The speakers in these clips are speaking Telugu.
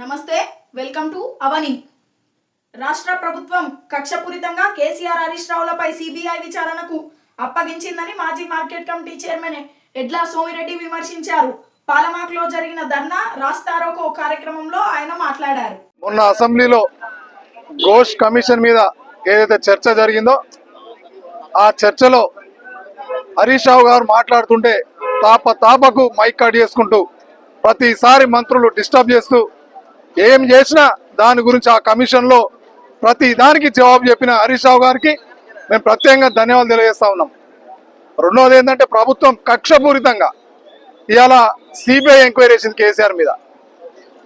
నమస్తే వెల్కమ్ టు అవని. రాష్ట్ర ప్రభుత్వం కక్షపూరితంగా కేసీఆర్ హరీష్ రావులపై సిబిఐ విచారణకు అప్పగించిందని మాజీ market committee chairman Edla Somireddy విమర్శించారు. పాలమాకలో జరిగిన ధర్నా రాస్తారోకో కార్యక్రమంలో ఆయన మాట్లాడారు. మొన్న అసెంబ్లీలో ఘోష్ కమిషన్ మీద ఏదైతే చర్చ జరిగిందో ఆ చర్చలో హరీష్ రావు గారు మాట్లాడుతుంటే తాప తాపకు మైక్ కట్ చేసుకుంటూ ప్రతిసారి మంత్రులు డిస్టర్బ్ చేస్తూ ఏం చేసినా దాని గురించి ఆ కమిషన్లో ప్రతి దానికి జవాబు చెప్పిన హరీష్ రావు గారికి మేము ప్రత్యేకంగా ధన్యవాదాలు తెలియజేస్తా ఉన్నాం. రెండవది ఏంటంటే ప్రభుత్వం కక్షపూరితంగా ఇవాళ సిబిఐ ఎంక్వైరీ చేసింది కేసీఆర్ మీద.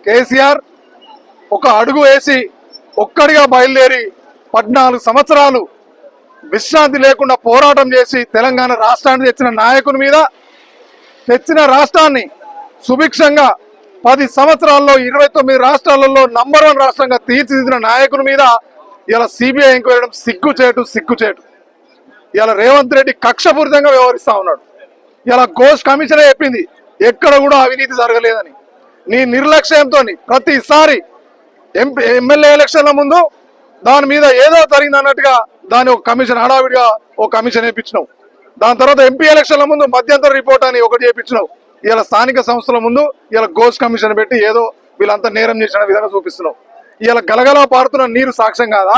కేసీఆర్ ఒక అడుగు వేసి ఒక్కడిగా బయలుదేరి పద్నాలుగు సంవత్సరాలు విశ్రాంతి లేకుండా పోరాటం చేసి తెలంగాణ రాష్ట్రాన్ని తెచ్చిన నాయకుని మీద తెచ్చిన రాష్ట్రాన్ని సుభిక్షంగా పది సంవత్సరాల్లో ఇరవై తొమ్మిది రాష్ట్రాలలో నంబర్ వన్ రాష్ట్రంగా తీర్చిదిద్దిన నాయకుని మీద ఇలా సిబిఐ ఎంక్వైరీ సిక్కు చేయటం ఇలా రేవంత్ రెడ్డి కక్షపూరితంగా వ్యవహరిస్తా ఉన్నాడు. ఇలా ఘోష్ కమిషనే చెప్పింది ఎక్కడ కూడా అవినీతి జరగలేదని. నీ నిర్లక్ష్యంతో ప్రతిసారి ఎంపీ ఎమ్మెల్యే ఎలక్షన్ల ముందు దాని మీద ఏదో జరిగింది అన్నట్టుగా దాని ఒక కమిషన్ హడావిడిగా ఒక కమిషన్ వేయించినావు దాని తర్వాత ఎంపీ ఎలక్షన్ల ముందు మధ్యంతర రిపోర్ట్ అని ఒకటి చేయించినావు ఇలా స్థానిక సంస్థల ముందు ఇలా గోస్ కమిషన్ పెట్టి ఏదో వీళ్ళంతా నేరం చేసిన విధంగా చూపిస్తున్నావు ఇలా గలగలా పారుతున్న నీరు సాక్ష్యం కాదా?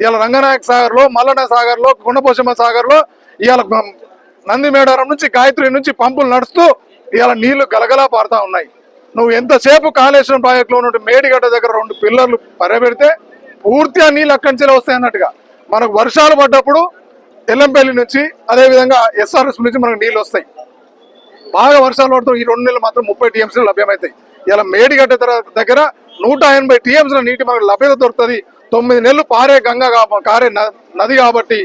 ఇలా రంగనాయక సాగర్లో మల్లన్న సాగర్లో కొండపోషమ్మ సాగర్లో ఇవాళ నంది మేడారం నుంచి గాయత్రి నుంచి పంపులు నడుస్తూ ఇవాళ నీళ్ళు గలగలా పారుతా ఉన్నాయి. నువ్వు ఎంతసేపు కాళేశ్వరం ప్రాజెక్టులో ఉన్న మేడిగడ్డ దగ్గర రెండు పిల్లర్లు పరబెడితే పూర్తిగా నీళ్ళు అక్కడి నుంచి వస్తాయి అన్నట్టుగా. మనకు వర్షాలు పడ్డప్పుడు ఎల్లంపల్లి నుంచి అదే విధంగా ఎస్ఆర్ఎస్ నుంచి మనకు నీళ్ళు వస్తాయి. బాగా వర్షాలు పడుతున్నాయి. ఈ రెండు నెలలు మాత్రం ముప్పై టీఎంసీలు లభ్యమవుతాయి ఇలా మేడిగడ్డ దగ్గర- నూట ఎనభై టీఎంసీల నీటి మనకు లభ్యత దొరుకుతుంది. తొమ్మిది నెలలు పారే గంగ కారే న- నది కాబట్టి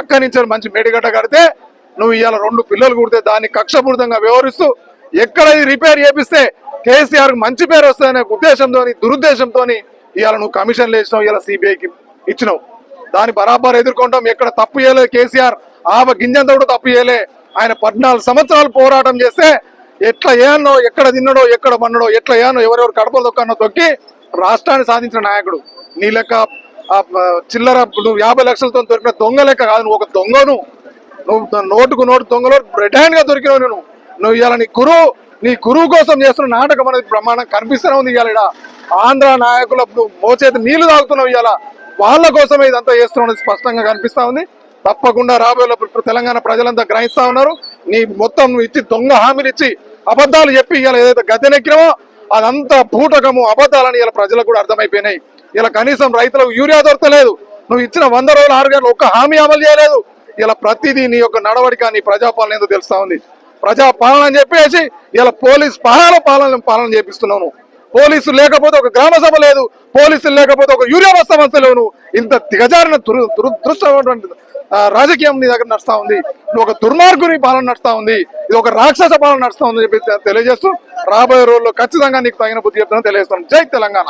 అక్కడి నుంచి మంచి మేడిగడ్డ కడితే నువ్వు ఇవాళ రెండు పిల్లలు కుడితే దాన్ని కక్షపూరితంగా వ్యవహరిస్తూ ఎక్కడ ఇది రిపేర్ చేపిస్తే కేసీఆర్కు మంచి పేరు వస్తుందనే ఉద్దేశంతో దురుద్దేశంతో ఇవాళ నువ్వు కమిషన్లు వేసినావు ఇలా సిబిఐకి ఇచ్చినావు. దాన్ని బరాబర్ ఎదుర్కొంటాం. ఎక్కడ తప్పు చేయలేదు కేసీఆర్. ఆమె గింజంతో కూడా తప్పు చేయలే. ఆయన పద్నాలుగు సంవత్సరాలు పోరాటం చేస్తే ఎట్లా ఏనో ఎక్కడ తిన్నడో ఎక్కడ మన్నడో ఎట్లా ఏనో ఎవరెవరు కడపలు దొక్కనో తొక్కి రాష్ట్రాన్ని సాధించిన నాయకుడు. నీ లెక్క చిల్లర నువ్వు యాభై లక్షలతో దొరికిన దొంగ లెక్క కాదు నువ్వు ఒక దొంగను. నువ్వు నోటుకు నోటు దొంగలో బ్రిటైన్గా గా దొరికినావు నేను. నువ్వు ఇవాళ నీ గురువు నీ గురువు కోసం చేస్తున్న నాటకం అనేది ప్రమాణం కనిపిస్తూనే ఉంది ఇవాళ ఆంధ్ర నాయకుల నువ్వు మోచేతి నీళ్ళు తాగుతున్నావు ఇవాళ. వాళ్ళ కోసమే ఇదంతా చేస్తున్నావు స్పష్టంగా కనిపిస్తా ఉంది. తప్పకుండా రాబోయే ఇప్పుడు తెలంగాణ ప్రజలంతా గ్రహిస్తా ఉన్నారు. నీ మొత్తం నువ్వు ఇచ్చి దొంగ హామీలు ఇచ్చి అబద్ధాలు చెప్పి ఇవాళ ఏదైతే గద్దెనెక్కినామో అదంతా పూటకము అబద్ధాలని ఇలా ప్రజలకు కూడా అర్థమైపోయినాయి. ఇలా కనీసం రైతులకు యూరియా దొరకలేదు. నువ్వు ఇచ్చిన వంద రోజులు ఆరు గంటలు ఒక్క హామీ అమలు చేయలేదు. ఇలా ప్రతిదీ నీ యొక్క నడవడిక నీ ప్రజాపాలన ఏందో తెలుస్తా ఉంది. ప్రజాపాలన అని చెప్పేసి ఇలా పోలీస్ పాలన పాలన పాలన చేపిస్తున్నావు నువ్వు. పోలీసులు లేకపోతే ఒక గ్రామ సభ లేదు పోలీసులు లేకపోతే ఒక యూరియా బస్తా వంత ఇంత దిగజారిన దురు దురదృష్టమైనటువంటి రాజకీయం నీ దగ్గర నడుస్తా ఉంది. ఒక దుర్మార్గుని పాలన నడుస్తా ఉంది. ఇది ఒక రాక్షస పాలన నడుస్తా ఉంది చెప్పి తెలియజేస్తూ రాబోయే రోజుల్లో ఖచ్చితంగా నీకు తగిన బుద్ధి చెప్తాను తెలియజేస్తాను జై తెలంగాణ.